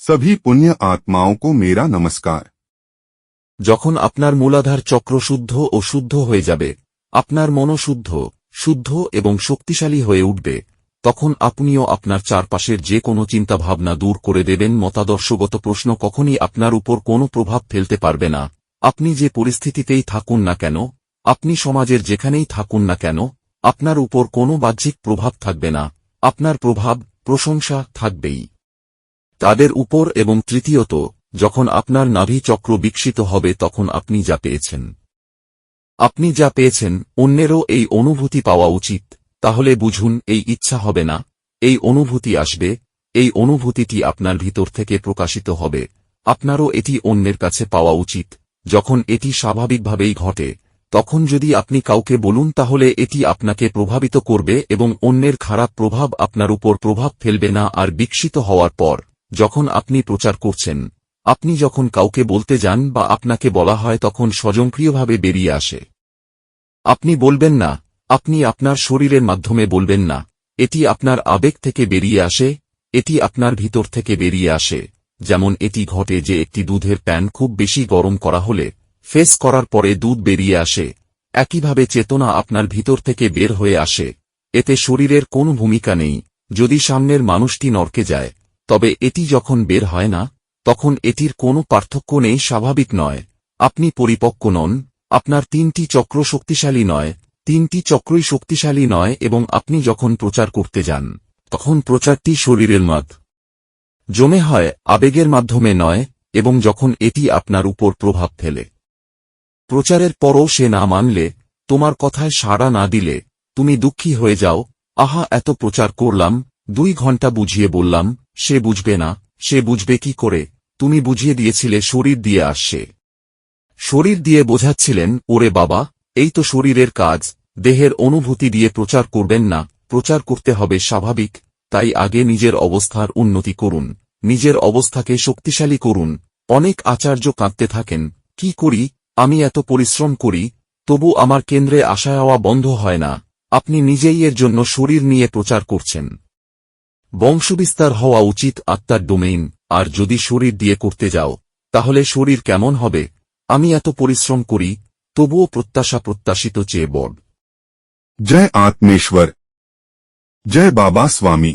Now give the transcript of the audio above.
सभी पुण्य आत्माओं को मेरा नमस्कार যখন আপনার মূলাধার চক্র শুদ্ধ ও শুদ্ধ হয়ে যাবে আপনার মনও শুদ্ধ শুদ্ধ এবং শক্তিশালী হয়ে উঠবে তখন আপনিও আপনার চারপাশের যে কোনো চিন্তাভাবনা দূর করে দেবেন মতাদর্শগত প্রশ্ন কখনই আপনার উপর কোনো প্রভাব ফেলতে পারবে না আপনি যে পরিস্থিতিতেই থাকুন না কেন আপনি সমাজের যেখানেই থাকুন না কেন আপনার উপর কোনো বাহ্যিক প্রভাব থাকবে না আপনার প্রভাব প্রশংসা থাকবেই তাদের উপর এবং তৃতীয়ত, যখন আপনার নাভি চক্র বিকশিত হবে তখন আপনি যা পেয়েছেন। আপনি যা পেয়েছেন, অন্যেরও এই অনুভূতি পাওয়া উচিত, তাহলে বুঝুন, এই ইচ্ছা হবে না, এই অনুভূতি আসবে, এই অনুভূতিটি আপনার ভিতর থেকে প্রকাশিত হবে, আপনারও এটি অন্যের কাছে পাওয়া উচিত, যখন এটি স্বাভাবিকভাবেই ঘটে, তখন যদি আপনি কাউকে বলুন, তাহলে এটি আপনাকে প্রভাবিত করবে এবং অন্যের খারাপ প্রভাব আপনার উপর প্রভাব ফেলবে না, আর বিকশিত হওয়ার পর। যখন আপনি প্রচার করছেন, আপনি যখন কাউকে বলতে যান বা আপনাকে বলা হয় তখন স্বয়ংক্রিয়ভাবে বেরিয়ে আসে। আপনি বলবেন না, আপনি আপনার শরীরের মাধ্যমে বলবেন না, এটি আপনার আবেগ থেকে বেরিয়ে আসে, এটি আপনার ভিতর থেকে বেরিয়ে আসে, যেমন এটি ঘটে যে একটি দুধের প্যান খুব বেশি গরম করা হলে, ফেস করার পরে দুধ বেরিয়ে আসে, একইভাবে চেতনা আপনার ভিতর থেকে বের হয়ে আসে, এতে শরীরের কোনো ভূমিকা নেই, যদি সামনের মানুষটি নরকে যায় তবে এটি যখন বের হয় না, তখন এটির কোনো পার্থক্য নেই, স্বাভাবিক নয়। আপনি পরিপক্ক নন, আপনার তিনটি চক্র শক্তিশালী নয়, তিনটি চক্রই শক্তিশালী নয় এবং আপনি যখন প্রচার করতে যান, তখন প্রচারটি শরীরের মাদ। জমে হয়, আবেগের মাধ্যমে নয়, এবং যখন এটি আপনার উপর প্রভাব ফেলে। প্রচারের পরও সে না মানলে, তোমার কথায় সাড়া না দিলে, তুমি দুঃখী হয়ে যাও, আহা, এত প্রচার করলাম, দুই ঘণ্টা বুঝিয়ে বললাম সে বুঝবে না, সে বুঝবে কি করে, তুমি বুঝিয়ে দিয়েছিলে শরীর দিয়ে আসছে। শরীর দিয়ে বোঝাচ্ছিলেন, ওরে বাবা, এই তো শরীরের কাজ, দেহের অনুভূতি দিয়ে প্রচার করবেন না, প্রচার করতে হবে স্বাভাবিক, তাই আগে নিজের অবস্থার উন্নতি করুন, নিজের অবস্থাকে শক্তিশালী করুন, অনেক আচার্য কাঁদতে থাকেন, কি করি, আমি এত পরিশ্রম করি, তবু আমার কেন্দ্রে আসা যাওয়া বন্ধ হয় না, আপনি নিজেই এর জন্য শরীর নিয়ে প্রচার করছেন। বংশবিস্তার হওয়া উচিত আত্মার ডোমেইন, আর যদি শরীর দিয়ে করতে যাও, তাহলে শরীর কেমন হবে? আমি এত পরিশ্রম করি, তবুও প্রত্যাশা প্রত্যাশিত চেয়ে বড়। জয় আত্মেশ্বর। জয় বাবা স্বামী।